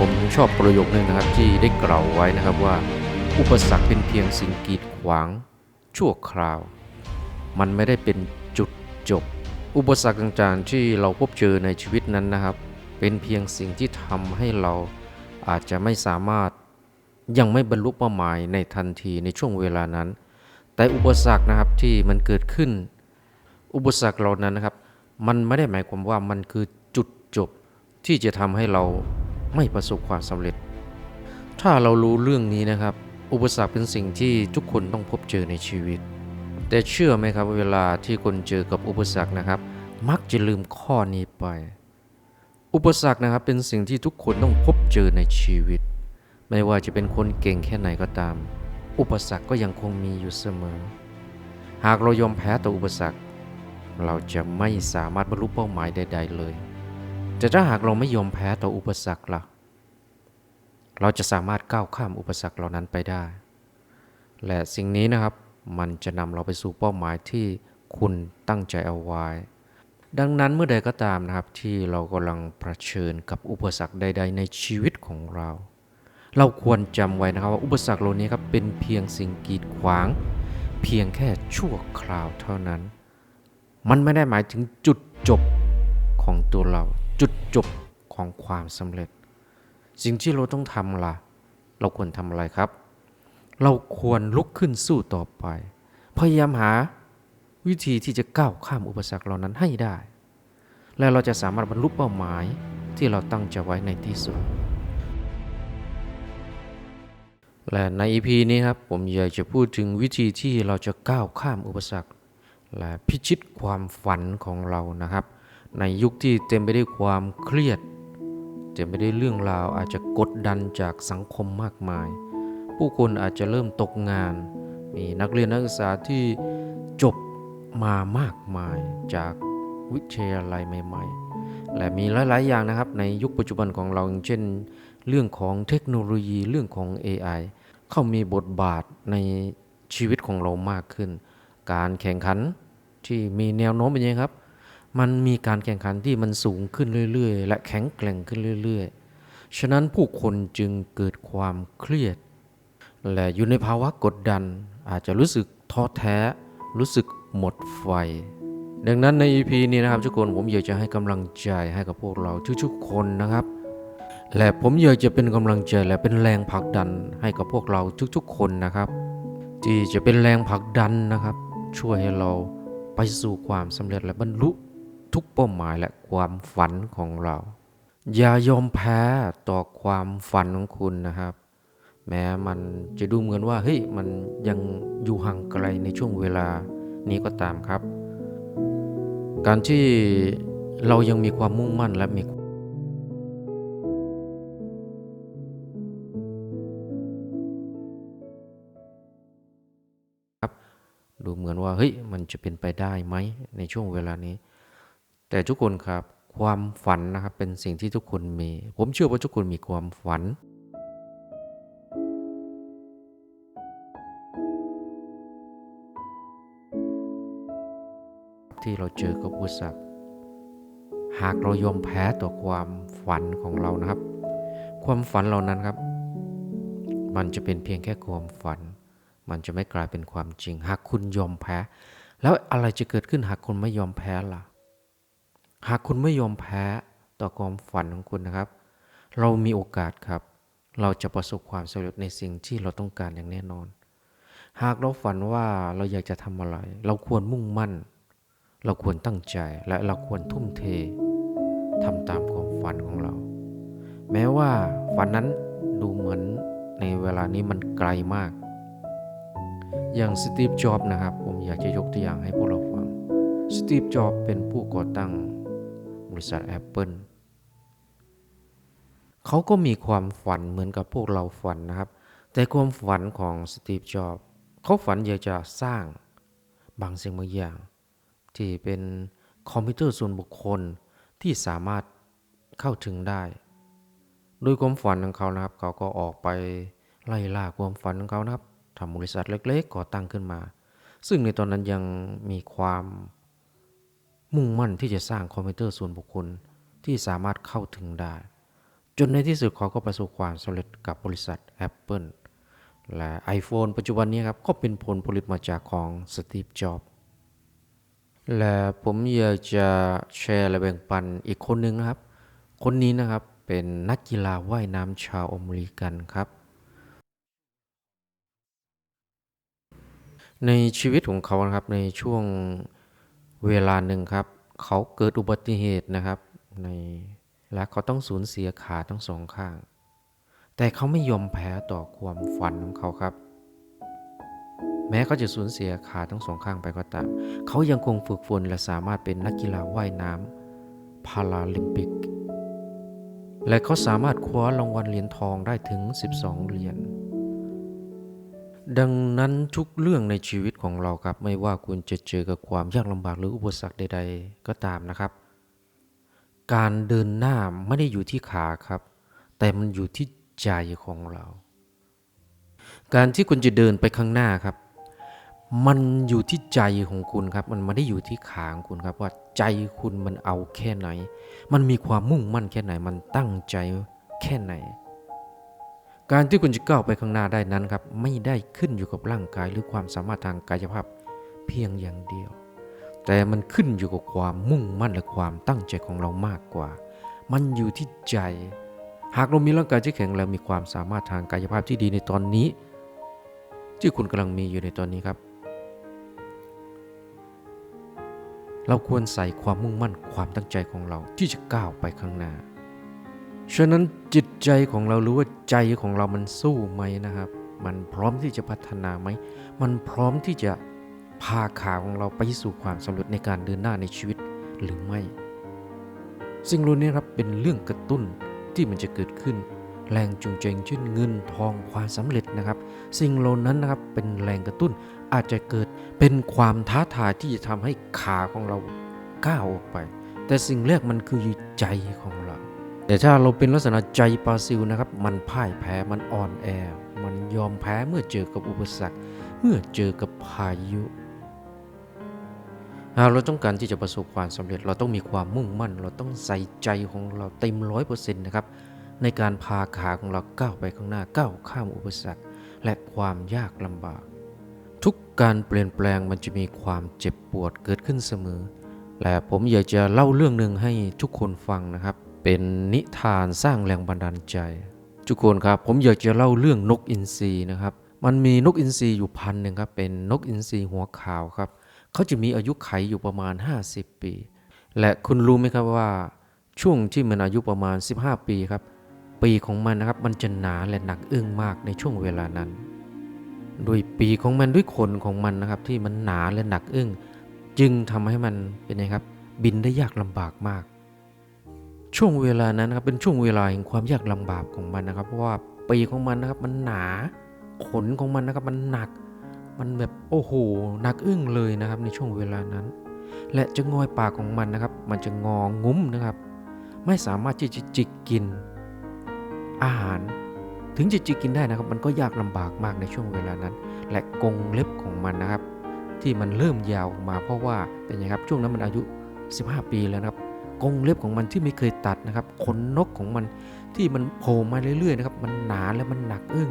ผมชอบประโยคนึงนะครับที่ได้กล่าวไว้นะครับว่า อุปสรรคเป็นเพียงสิ่งกีดขวาง ชั่วคราว มันไม่ได้เป็นจุดจบ อุปสรรคต่างๆที่เราพบเจอในชีวิตนั้นนะครับ เป็นเพียงสิ่งที่ทำให้เราอาจจะไม่สามารถยังไม่บรรลุเป้าหมายในทันทีในช่วงเวลานั้น แต่อุปสรรคนะครับที่มันเกิดขึ้น อุปสรรคเหล่านั้นนะครับ มันไม่ได้หมายความว่ามันคือจุดจบที่จะทำให้เรา ไม่ประสบความสำเร็จ ถ้าเรารู้เรื่องนี้นะครับ อุปสรรคเป็นสิ่งที่ทุกคนต้องพบเจอในชีวิต แต่เชื่อไหมครับเวลาที่คนเจอกับอุปสรรคนะครับ มักจะลืมข้อนี้ไป อุปสรรคนะครับเป็นสิ่งที่ทุกคนต้องพบเจอในชีวิต ไม่ว่าจะเป็นคนเก่งแค่ไหนก็ตาม อุปสรรคก็ยังคงมีอยู่เสมอ หากเรายอมแพ้ต่ออุปสรรค เราจะไม่สามารถบรรลุเป้าหมายใด ๆ เลย แต่ถ้าหากเราไม่ยอมแพ้ต่ออุปสรรคล่ะ เราจะสามารถก้าวข้ามอุปสรรคเหล่านั้นไปได้ และสิ่งนี้นะครับมันจะนำเราไปสู่เป้าหมายที่คุณตั้งใจเอาไว้ ดังนั้นเมื่อใดก็ตามนะครับที่เรากำลังเผชิญกับอุปสรรคใด ๆ ในชีวิตของเรา เราควรจำไว้นะครับว่าอุปสรรคเหล่านี้ครับเป็นเพียงสิ่งกีดขวาง เพียงแค่ชั่วคราวเท่านั้น มันไม่ได้หมายถึงจุดจบของตัวเรา จุดจบของความสำเร็จ สิ่งที่เราต้องทำล่ะ เราควรทำอะไรครับ เราควรลุกขึ้นสู้ต่อไป พยายามหาวิธีที่จะก้าวข้ามอุปสรรคเหล่านั้นให้ได้ และเราจะสามารถบรรลุเป้าหมายที่เราตั้งใจไว้ในที่สุด และใน EP นี้ครับผมอยากจะพูดถึงวิธีที่เราจะก้าวข้ามอุปสรรค และพิชิตความฝันของเรานะครับ ในยุคที่เต็มไปด้วยความเครียด เต็มไปด้วยเรื่องราวอาจจะกดดันจากสังคมมากมาย ผู้คนอาจจะเริ่มตกงาน มีนักเรียนนักศึกษาที่จบมามากมายจากวิทยาลัยใหม่ ๆ และมีหลาย ๆ อย่างนะครับในยุคปัจจุบันของเราอย่างเช่น เรื่องของเทคโนโลยีเรื่องของ AI เข้ามีบทบาทในชีวิตของเรามากขึ้น การแข่งขันที่มีแนวโน้มเป็นยังไงครับ มันมีการแข่งขันที่มันสูงขึ้นเรื่อยๆ และแข็งแกร่งขึ้นเรื่อยๆ ฉะนั้นผู้คนจึงเกิดความเครียด และอยู่ในภาวะกดดันอาจจะรู้สึกท้อแท้ รู้สึกหมดไฟ ดังนั้นใน EP นี้นะครับทุกคนผมอยากจะให้กำลังใจให้กับพวกเราทุกๆคนนะครับ และผมอยากจะเป็นกำลังใจและเป็นแรงผลักดันให้กับพวกเราทุกๆ คนนะครับ ที่จะเป็นแรงผลักดันนะครับ ช่วยให้เราไปสู่ความสำเร็จและบรรลุ ทุกเป้าหมายและความฝันของเรา อย่ายอมแพ้ต่อความฝันของคุณนะครับ แม้มันจะดูเหมือนว่าเฮ้ยมันยังอยู่ห่างไกลในช่วงเวลานี้ก็ตามครับ การที่เรายังมีความมุ่งมั่นและมีดูเหมือนว่าเฮ้ยมันจะเป็นไปได้ไหมในช่วงเวลานี้ แต่ทุกคนครับความฝันนะครับเป็นสิ่งที่ทุกคนมี ผมเชื่อว่าทุกคนมีความฝัน ที่เราเจอกับอุปสรรคหากเรายอมแพ้ต่อความฝันของเรานะครับ ความฝันเหล่านั้นครับ มันจะเป็นเพียงแค่ความฝัน มันจะไม่กลายเป็นความจริง หากคุณยอมแพ้ แล้วอะไรจะเกิดขึ้นหากคุณไม่ยอมแพ้ล่ะ หากคุณไม่ยอมแพ้ต่อความฝันของคุณนะครับ เรามีโอกาสครับ เราจะประสบความสำเร็จในสิ่งที่เราต้องการอย่างแน่นอน หากเราฝันว่าเราอยากจะทำอะไร เราควรมุ่งมั่น เราควรตั้งใจและเราควรทุ่มเททำตามความฝันของเรา แม้ว่าฝันนั้นดูเหมือนในเวลานี้มันไกลมาก อย่างสตีฟ จ็อบนะครับ ผมอยากจะยกตัวอย่างให้พวกเราฟัง สตีฟ จ็อบเป็นผู้ก่อตั้ง บริษัท Apple เขาก็มีความฝันเหมือนกับพวกเราฝันนะครับ แต่ความฝันของสตีฟ จ็อบเขาฝันอยากจะสร้างบางสิ่งบางอย่าง ที่เป็นคอมพิวเตอร์ส่วนบุคคลที่สามารถเข้าถึงได้ โดยความฝันของเขานะครับ เขาก็ออกไปไล่ล่าความฝันของเขานะครับทำบริษัทเล็กๆก่อตั้งขึ้นมา ซึ่งในตอนนั้นยังมีความ มุ่งมั่นที่จะสร้างคอมพิวเตอร์ส่วนบุคคลที่สามารถเข้าถึงได้ จนในที่สุดเขาก็ประสบความสำเร็จกับบริษัท Apple และ iPhone ปัจจุบันนี้ครับก็เป็นผลผลิตมาจากของสตีฟ จ็อบส์และผมอยากจะแชร์และแบ่งปันอีกคนหนึ่งนะครับ คนนี้นะครับเป็นนักกีฬาว่ายน้ำชาวอเมริกันครับ ในชีวิตของเขานะครับในช่วง เวลาหนึ่งครับ เขาเกิดอุบัติเหตุนะครับ ในและเขาต้องสูญเสียขาทั้งสองข้าง แต่เขาไม่ยอมแพ้ต่อความฝันของเขาครับ แม้เขาจะสูญเสียขาทั้งสองข้างไปก็ตามเขายังคงฝึกฝนและสามารถเป็นนักกีฬาว่ายน้ำพาราลิมปิก และเขาสามารถคว้ารางวัลเหรียญทองได้ถึง 12 เหรียญ ดังนั้นทุกเรื่องในชีวิตของเราครับ ไม่ว่าคุณจะเจอกับความยากลำบากหรืออุปสรรคใด ๆ ก็ตามนะครับ การเดินหน้าไม่ได้อยู่ที่ขาครับ แต่มันอยู่ที่ใจของเรา การที่คุณจะเดินไปข้างหน้าครับ มันอยู่ที่ใจของคุณครับ มันไม่ได้อยู่ที่ขาของคุณครับว่าใจคุณมันเอาแค่ไหน มันมีความมุ่งมั่นแค่ไหน มันตั้งใจแค่ไหน การที่คุณจะก้าวไปข้างหน้าได้นั้นครับไม่ได้ขึ้นอยู่กับร่างกายหรือความสามารถทางกายภาพเพียงอย่างเดียว แต่มันขึ้นอยู่กับความมุ่งมั่นและความตั้งใจของเรามากกว่า มันอยู่ที่ใจ หากเรามีร่างกายที่แข็งแรงมีความสามารถทางกายภาพที่ดีในตอนนี้ ที่คุณกำลังมีอยู่ในตอนนี้ครับ เราควรใส่ความมุ่งมั่นความตั้งใจของเราที่จะก้าวไปข้างหน้า ฉะนั้นจิตใจของเรารือว่าใจของเรามันสู้ไหมนะครับ มันพร้อมที่จะพัฒนาไหม มันพร้อมที่จะพาขาของเราไปสู่ความสำเร็จในการเดินหน้าในชีวิตหรือไม่ สิ่งเหล่านี้ครับเป็นเรื่องกระตุ้นที่มันจะเกิดขึ้น แรงจูงใจเช่นเงินทองความสำเร็จนะครับ สิ่งเหล่านั้นนะครับเป็นแรงกระตุ้นอาจจะเกิดเป็นความท้าทายที่จะทำให้ขาของเราก้าวออกไป แต่สิ่งแรกมันคือใจของเรา แต่ถ้าเราเป็นลักษณะใจปาซิลนะครับ มันพ่ายแพ้มันอ่อนแอ มันยอมแพ้เมื่อเจอกับอุปสรรค เมื่อเจอกับพายุหากเราต้องการที่จะประสบความสำเร็จ เราต้องมีความมุ่งมั่น เราต้องใส่ใจของเราเต็มร้อยเปอร์เซ็นต์นะครับ ในการพาขาของเราก้าวไปข้างหน้าก้าวข้ามอุปสรรค และความยากลำบาก ทุกการเปลี่ยนแปลงมันจะมีความเจ็บปวดเกิดขึ้นเสมอ และผมอยากจะเล่าเรื่องหนึ่งให้ทุกคนฟังนะครับ เป็นนิทานสร้างแรงบันดาลใจ ทุกคนครับผมอยากจะเล่าเรื่องนกอินทรีนะครับ มันมีนกอินทรีอยู่พันหนึ่งครับเป็นนกอินทรีหัวขาวครับเขาจะมีอายุไขอยู่ประมาณ 50 ปี และคุณรู้ไหมครับว่า ช่วงที่มันอายุประมาณ 15 ปีครับ ปีของมันนะครับมันจะหนาและหนักอึ้งมากในช่วงเวลานั้นโดยปีของมันด้วยขนของมันนะครับ ที่มันหนาและหนักอึ้ง จึงทำให้มันเป็นไงครับ บินได้ยากลำบากมาก ช่วงเวลานั้นนะครับเป็นช่วงเวลาแห่งความยากลำบากของมันนะครับ เพราะว่าปีของมันนะครับมันหนาขนของมันนะครับมันหนัก มันแบบโอ้โหหนักอึ้งเลยนะครับในช่วงเวลานั้น และจะงอยปากของมันนะครับ มันจะงองุ้มนะครับ ไม่สามารถที่จะจิกกิน อาหารถึงจะจิกกินได้นะครับ มันก็ยากลำบากมากในช่วงเวลานั้น และกรงเล็บของมันนะครับ ที่มันเริ่มยาวออกมาเพราะว่าเป็นไงครับช่วงนั้นมันอายุ 15 ปีแล้วนะครับ กงเล็บของมันที่ไม่เคยตัดนะครับขนนกของมันที่มันโผล่มาเรื่อยๆนะครับ มันหนาและมันหนักอึ้ง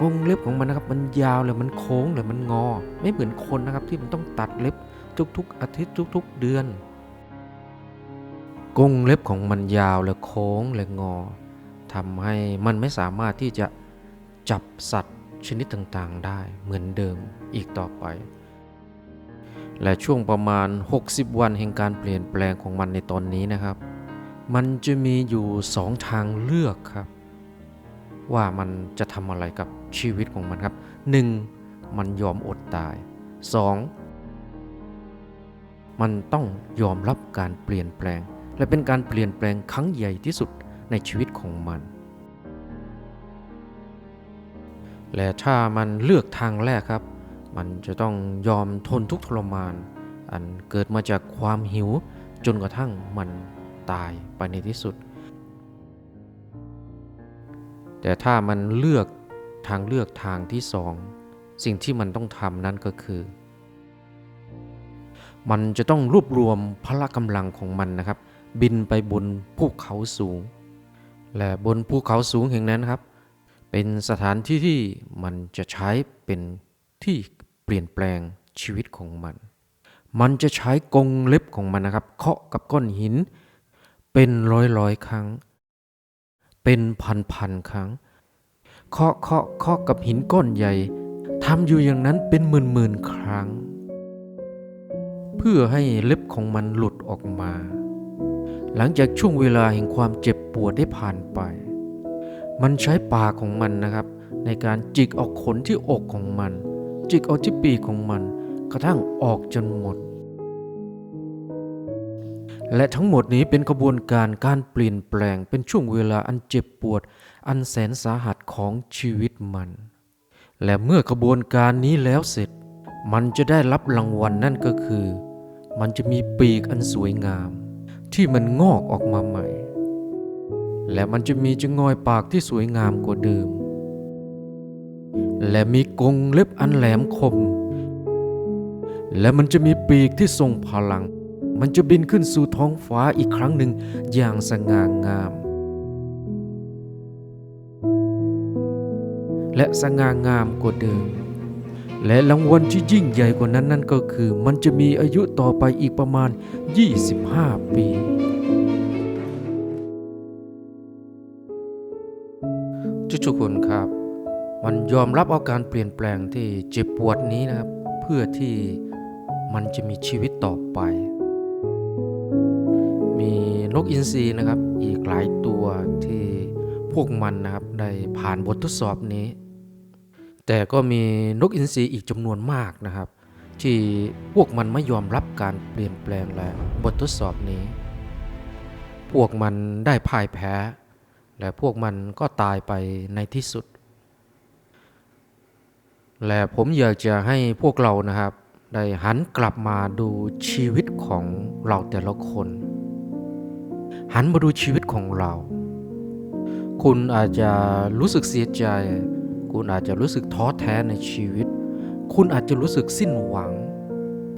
กงเล็บของมันนะครับ มันยาวเลยมันโค้งเลยมันงอ ไม่เหมือนคนนะครับที่มันต้องตัดเล็บทุกๆ อาทิตย์ทุก ๆ เดือน กงเล็บของมันยาวและโค้งและงอทำให้มันไม่สามารถที่จะจับสัตว์ชนิดต่างๆได้เหมือนเดิมอีกต่อไป และช่วงประมาณ 60 วันแห่งการเปลี่ยนแปลงของมันในตอนนี้นะครับ มันจะมีอยู่สองทางเลือกครับ ว่ามันจะทำอะไรกับชีวิตของมันครับ 1. มันยอมอดตาย 2. มันต้องยอมรับการเปลี่ยนแปลง และเป็นการเปลี่ยนแปลงครั้งใหญ่ที่สุดในชีวิตของมัน และถ้ามันเลือกทางแรกครับ มันจะต้องยอมทนทุกข์ทรมาน อันเกิดมาจากความหิวจนกระทั่งมันตายไปในที่สุด แต่ถ้ามันเลือกทางเลือกทางที่สอง สิ่งที่มันต้องทำนั่นก็คือ มันจะต้องรวบรวมพละกำลังของมันนะครับ บินไปบนภูเขาสูง และบนภูเขาสูงแห่งนั้นครับ เป็นสถานที่ที่มันจะใช้เป็นที่ เปลี่ยนแปลงชีวิตของมัน มันจะใช้กรงเล็บของมันนะครับ เคาะกับก้อนหิน เป็นร้อยร้อยๆครั้ง เป็นพันพันๆครั้ง เคาะเคาะเคาะกับหินก้อนใหญ่ทำอยู่อย่างนั้นเป็นหมื่นหมื่นๆครั้ง เพื่อให้เล็บของมันหลุดออกมา หลังจากช่วงเวลาแห่งความเจ็บปวดได้ผ่านไป มันใช้ปากของมันนะครับ ในการจิกเอาขนที่อกของมัน จิกเอาที่ปีกของมัน กระทั่งออกจนหมด และทั้งหมดนี้เป็นกระบวนการการเปลี่ยนแปลงเป็นช่วงเวลาอันเจ็บปวด อันแสนสาหัสของชีวิตมัน และเมื่อกระบวนการนี้แล้วเสร็จ มันจะได้รับรางวัลนั่นก็คือ มันจะมีปีกอันสวยงาม ที่มันงอกออกมาใหม่ และมันจะมีจงอยปากที่สวยงามกว่าเดิม และมีกรงเล็บอันแหลมคม และมันจะมีปีกที่ทรงพลัง มันจะบินขึ้นสู่ท้องฟ้าอีกครั้งหนึ่งอย่างสง่างาม และสง่างามกว่าเดิม และรางวัลที่ยิ่งใหญ่กว่านั้นนั่นก็คือ มันจะมีอายุต่อไปอีกประมาณ 25 ปีทุกๆคนครับ มันยอมรับเอาการเปลี่ยนแปลงที่เจ็บปวดนี้นะครับ เพื่อที่มันจะมีชีวิตต่อไป มีนกอินทรีนะครับ อีกหลายตัวที่พวกมันนะครับได้ผ่านบททดสอบนี้ แต่ก็มีนกอินทรีอีกจำนวนมากนะครับ ที่พวกมันไม่ยอมรับการเปลี่ยนแปลงและบททดสอบนี้ พวกมันได้พ่ายแพ้ และพวกมันก็ตายไปในที่สุด และผมอยากจะให้พวกเรานะครับ ได้หันกลับมาดูชีวิตของเราแต่ละคน หันมาดูชีวิตของเรา คุณอาจจะรู้สึกเสียใจ คุณอาจจะรู้สึกท้อแท้ในชีวิต คุณอาจจะรู้สึกสิ้นหวัง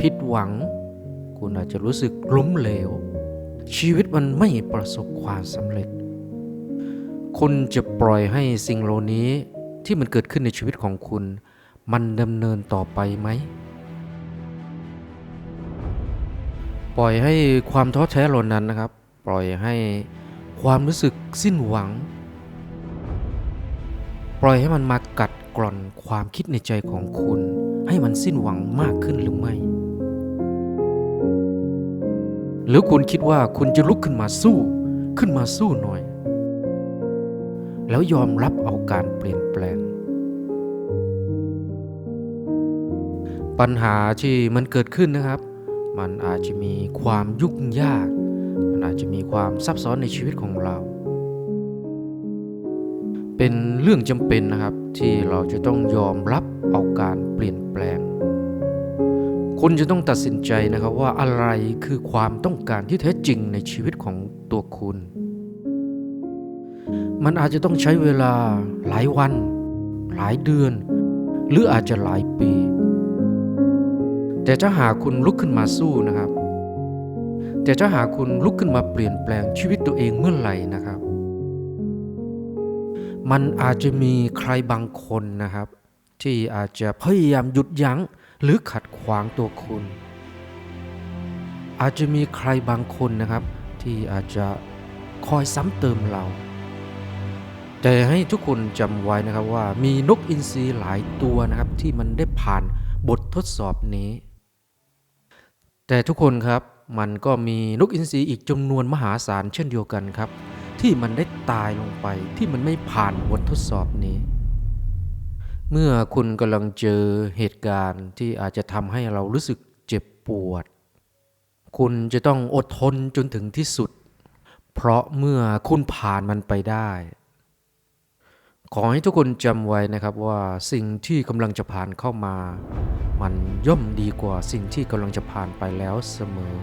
ผิดหวัง คุณอาจจะรู้สึกล้มเหลว ชีวิตมันไม่ประสบความสำเร็จ คุณจะปล่อยให้สิ่งเหล่านี้ที่มันเกิดขึ้นในชีวิตของคุณ มันดำเนินต่อไปไหม ปล่อยให้ความท้อแท้เหล่านั้นนะครับ ปล่อยให้ความรู้สึกสิ้นหวัง ปล่อยให้มันมากัดกร่อนความคิดในใจของคุณ ให้มันสิ้นหวังมากขึ้นหรือไม่ หรือคุณคิดว่าคุณจะลุกขึ้นมาสู้ขึ้นมาสู้หน่อย แล้วยอมรับเอาการเปลี่ยนแปลง ปัญหาที่มันเกิดขึ้นนะครับ มันอาจจะมีความยุ่งยาก มันอาจจะมีความซับซ้อนในชีวิตของเรา เป็นเรื่องจำเป็นนะครับที่เราจะต้องยอมรับเอาการเปลี่ยนแปลง คุณจะต้องตัดสินใจนะครับว่าอะไรคือความต้องการที่แท้จริงในชีวิตของตัวคุณ มันอาจจะต้องใช้เวลาหลายวัน หลายเดือน หรืออาจจะหลายปี แต่ถ้าหากคุณลุกขึ้นมาสู้นะครับ แต่ถ้าหากคุณลุกขึ้นมาเปลี่ยนแปลงชีวิตตัวเองเมื่อไหร่นะครับ มันอาจจะมีใครบางคนนะครับ ที่อาจจะพยายามหยุดยั้งหรือขัดขวางตัวคุณ อาจจะมีใครบางคนนะครับ ที่อาจจะคอยซ้ำเติมเรา แต่ให้ทุกคนจำไว้นะครับว่ามีนกอินทรีหลายตัวนะครับที่มันได้ผ่านบททดสอบนี้ แต่ทุกคนครับมันก็มีนกอินทรีอีกจำนวนมหาศาลเช่นเดียวกันครับ ที่มันได้ตายลงไปที่มันไม่ผ่านบททดสอบนี้ เมื่อคุณกำลังเจอเหตุการณ์ที่อาจจะทำให้เรารู้สึกเจ็บปวด คุณจะต้องอดทนจนถึงที่สุด เพราะเมื่อคุณผ่านมันไปได้ ขอให้ทุกคนจำไว้นะครับว่าสิ่งที่กำลังจะผ่านเข้ามา มันย่อมดีกว่าสิ่งที่กำลังจะผ่านไปแล้วเสมอ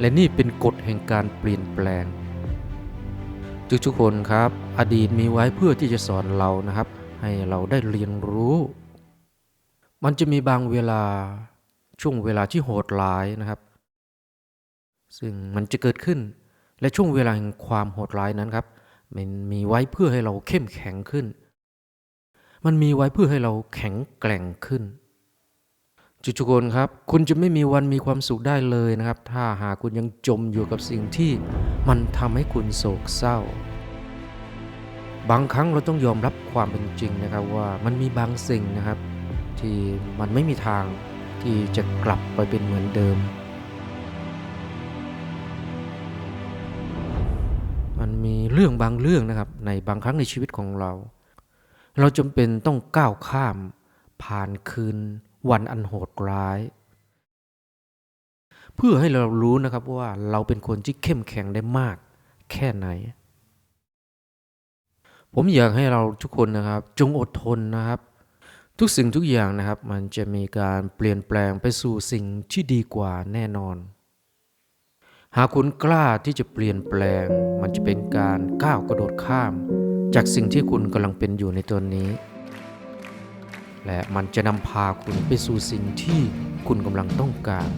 และนี่เป็นกฎแห่งการเปลี่ยนแปลง ทุกๆคนครับ อดีตมีไว้เพื่อที่จะสอนเรานะครับ ให้เราได้เรียนรู้ มันจะมีบางเวลาช่วงเวลาที่โหดร้ายนะครับ ซึ่งมันจะเกิดขึ้นและช่วงเวลาแห่งความโหดร้ายนั้นครับ มันมีไว้เพื่อให้เราเข้มแข็งขึ้น มันมีไว้เพื่อให้เราแข็งแกร่งขึ้น จุกคนครับ คุณจะไม่มีวันมีความสุขได้เลยนะครับ ถ้าหากคุณยังจมอยู่กับสิ่งที่มันทำให้คุณโศกเศร้า บางครั้งเราต้องยอมรับความเป็นจริงนะครับว่ามันมีบางสิ่งนะครับ ที่มันไม่มีทางที่จะกลับไปเป็นเหมือนเดิม มันมีเรื่องบางเรื่องนะครับ ในบางครั้งในชีวิตของเรา เราจำเป็นต้องก้าวข้ามผ่านคืนวันอันโหดร้าย เพื่อให้เรารู้นะครับว่าเราเป็นคนที่เข้มแข็งได้มากแค่ไหน ผมอยากให้เราทุกคนนะครับ จงอดทนนะครับ ทุกสิ่งทุกอย่างนะครับ มันจะมีการเปลี่ยนแปลงไปสู่สิ่งที่ดีกว่าแน่นอน หากคุณกล้าที่จะเปลี่ยนแปลง มันจะเป็นการก้าวกระโดดข้าม จากสิ่งที่คุณกำลังเป็นอยู่ในตอนนี้ และมันจะนำพาคุณไปสู่สิ่งที่คุณกำลังต้องการ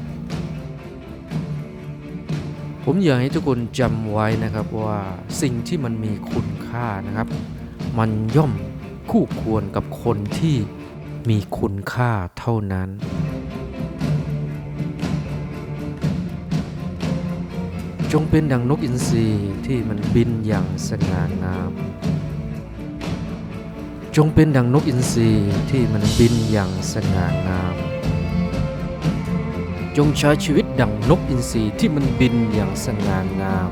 ผมอยากให้ทุกคนจำไว้นะครับว่าสิ่งที่มันมีคุณค่านะครับ มันย่อมคู่ควรกับคนที่มีคุณค่าเท่านั้น จงเป็นดังนกอินทรีที่มันบินอย่างสง่างาม จงเป็นดังนกอินทรีที่มันบินอย่างสง่างาม จงใช้ชีวิตดังนกอินทรีที่มันบินอย่างสง่างาม